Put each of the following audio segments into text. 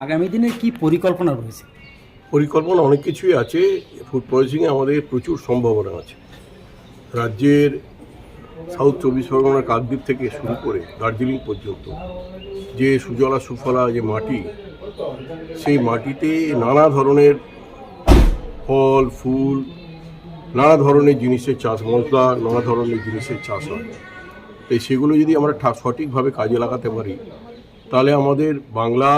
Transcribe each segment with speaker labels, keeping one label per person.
Speaker 1: আগামী দিনে কি পরিকল্পনা রয়েছে?
Speaker 2: পরিকল্পনা অনেক কিছুই আছে। ফুড পয়জনিংয়ে আমাদের প্রচুর সম্ভাবনা আছে। রাজ্যের সাউথ চব্বিশ পরগনার কাকদ্বীপ থেকে শুরু করে দার্জিলিং পর্যন্ত যে সুজলা সুফলা যে মাটি, সেই মাটিতে নানা ধরনের ফল, ফুল, নানা ধরনের জিনিসের চাষ, মশলা, নানা ধরনের জিনিসের চাষ হয়। তাই সেগুলো যদি আমরা সঠিকভাবে কাজে লাগাতে পারি, তাহলে আমাদের বাংলা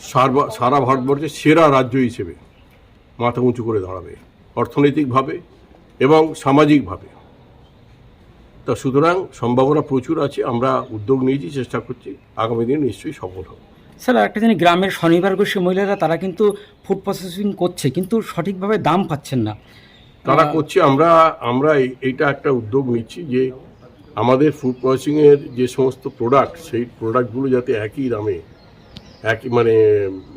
Speaker 2: সারা ভারতবর্ষের সেরা রাজ্য হিসেবে মাথা উঁচু করে দাঁড়াবে অর্থনৈতিকভাবে এবং সামাজিকভাবে। তা সুতরাং সম্ভাবনা প্রচুর আছে আমরা উদ্যোগ নিয়েছি চেষ্টা করছি আগামী দিনে নিশ্চয়ই সফল হবে।
Speaker 1: স্যার একটা জানি গ্রামের স্বনির্ভর গোষ্ঠী মহিলারা তারা কিন্তু ফুড প্রসেসিং করছে কিন্তু সঠিকভাবে দাম পাচ্ছেন না।
Speaker 2: তারা করছে আমরা আমরা এই- এইটা একটা উদ্যোগ নিচ্ছি যে আমাদের ফুড প্রসেসিংয়ের যে সমস্ত প্রোডাক্ট সেই প্রোডাক্টগুলো যাতে একই দামে একই মানে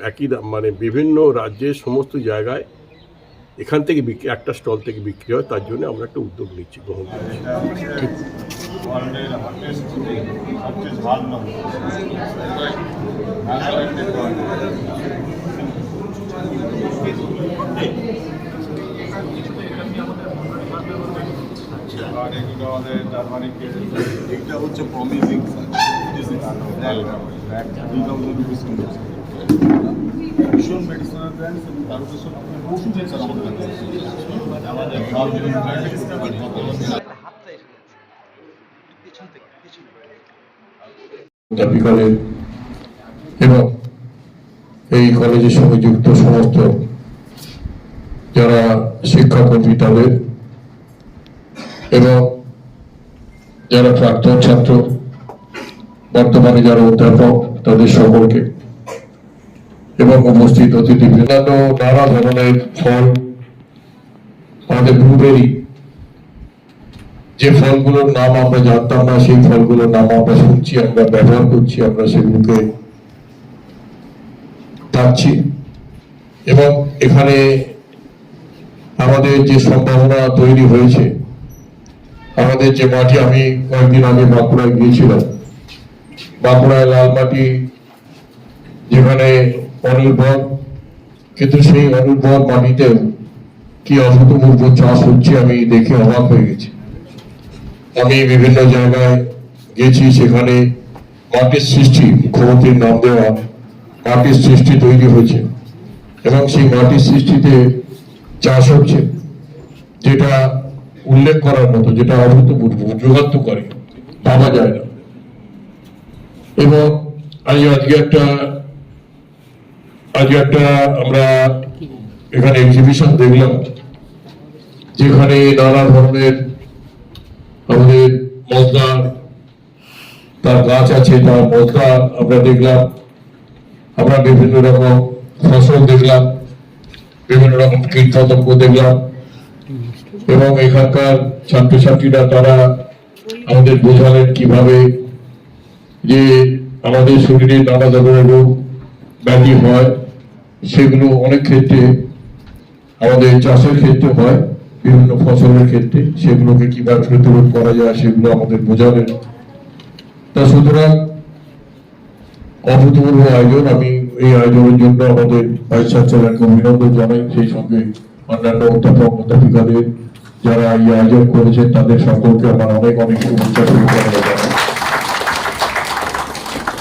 Speaker 2: একই মানে বিভিন্ন রাজ্যের সমস্ত জায়গায় এখান থেকে বিক্রি একটা স্টল থেকে বিক্রি হয় তার জন্য আমরা একটা উদ্যোগ নিচ্ছি গ্রহণ করছি।
Speaker 3: আমাদের জার্মানিকে এইটা হচ্ছে প্রমিজিং এবং
Speaker 4: দাবিকালের এবং এই কলেজের সঙ্গে যুক্ত সমস্ত যারা শিক্ষাকর্মী তাদের এবং যারা প্রাক্তন ছাত্র বর্তমানে যারা অধ্যাপক, তাদের সকলকে। এবং উপস্থিত অতিথি অন্যান্য নানা ধরনের ফল আমাদের ব্লুবেরি যে ফলগুলোর নাম আমরা জানতাম না, সেই ফলগুলোর নাম আমরা শুনছি, আমরা ব্যবহার করছি, আমরা সেগুলোকে পাচ্ছি এবং এখানে আমাদের যে সম্ভাবনা তৈরি হয়েছে, আমাদের যে মাটি, আমি কয়েকদিন আগে বাঁকুড়ায় গিয়েছিলাম বাঁকুড়ায় লাল মাটি যেখানে অনির্ভর কিন্তু সেই অনির্ভর মাটিতেও কি অভূতপূর্ব চাষ হচ্ছে আমি দেখে অবাক হয়ে গেছি। আমি বিভিন্ন জায়গায় গেছি, সেখানে মাটির সৃষ্টি, মুখ্যমন্ত্রীর নাম দেওয়া মাটির সৃষ্টি তৈরি হয়েছে এবং সেই মাটির সৃষ্টিতে চাষ হচ্ছে, যেটা উল্লেখ করার মতো, যেটা অভূতপূর্ব করে ভাবা যায় না। এবং আমি আজকে একটা আজকে একটা আমরা এখানে এক্সিবিশন দেখলাম, যেখানে নানা ধরনের আমাদের মশলা তার গাছ আছে, তার মশলা আমরা দেখলাম, আমরা বিভিন্ন রকম ফসল দেখলাম, বিভিন্ন রকম কীট দেখলাম, এবং এখানকার ছাত্রছাত্রীরা তারা আমাদের বোঝালেন কীভাবে যে আমাদের শরীরে নানা ধরনের রোগ ব্যাধি হয়, সেগুলো অনেক ক্ষেত্রে আমাদের চাষের ক্ষেত্রে হয়, বিভিন্ন ফসলের ক্ষেত্রে। সেগুলোকে কীভাবে প্রতিরোধ করা যায় সেগুলো আমাদের বোঝাবেন তা সুতরাং অভূতপূর্ব আয়োজন। আমি এই আয়োজনের জন্য আমাদের ভাইস চ্যান্সেলরকে অভিনন্দন জানাই। সেই সঙ্গে অন্যান্য অধ্যাপক, অধ্যাপিকাদের যারা এই আয়োজন করেছেন, তাদের সকলকে আমার অনেক অনেক শুভেচ্ছা শুভকামনা জানাই।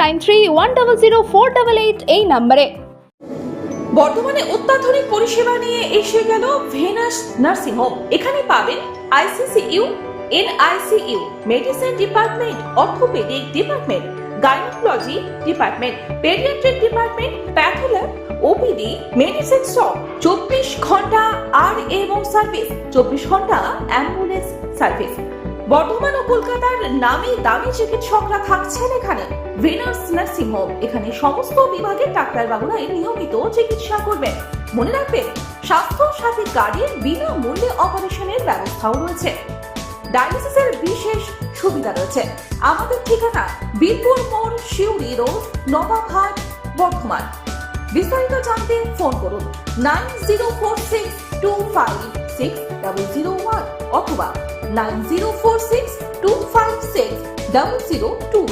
Speaker 5: নাইন থ্রি
Speaker 6: বর্তমানে অত্যাধুনিক পরিষেবা নিয়ে এসে গেল ভেনাস নার্সিং হোম। এখানে পাবেন ICCU NICU medicine department, orthopaedic department, gynaecology department, paediatric department patholab OPD, medicine shop চব্বিশ ঘণ্টা আর এবং সার্ভিস, চব্বিশ ঘণ্টা অ্যাম্বুলেন্স সার্ভিস। বর্ধমান ও কলকাতার নামি দামি চিকিৎসকরা থাকছেন এখানে। ভেনাস নার্সিং হোম এখানে সমস্ত বিভাগের ডাক্তারবাবুরাই নিয়মিত চিকিৎসা করবেন। মনে রাখবেন, স্বাস্থ্য সাথী কার্ডের বিনামূল্যে অপারেশনের ব্যবস্থাও রয়েছে। ডায়ালিসিসের বিশেষ সুবিধা রয়েছে। আমাদের ঠিকানা বীরপুর মোড় শিউরি রোড, নবাবহাট, বর্ধমান। বিস্তারিত জানতে ফোন করুন nine zero four six two five six double zero one অথবা nine zero four six two five six double zero two.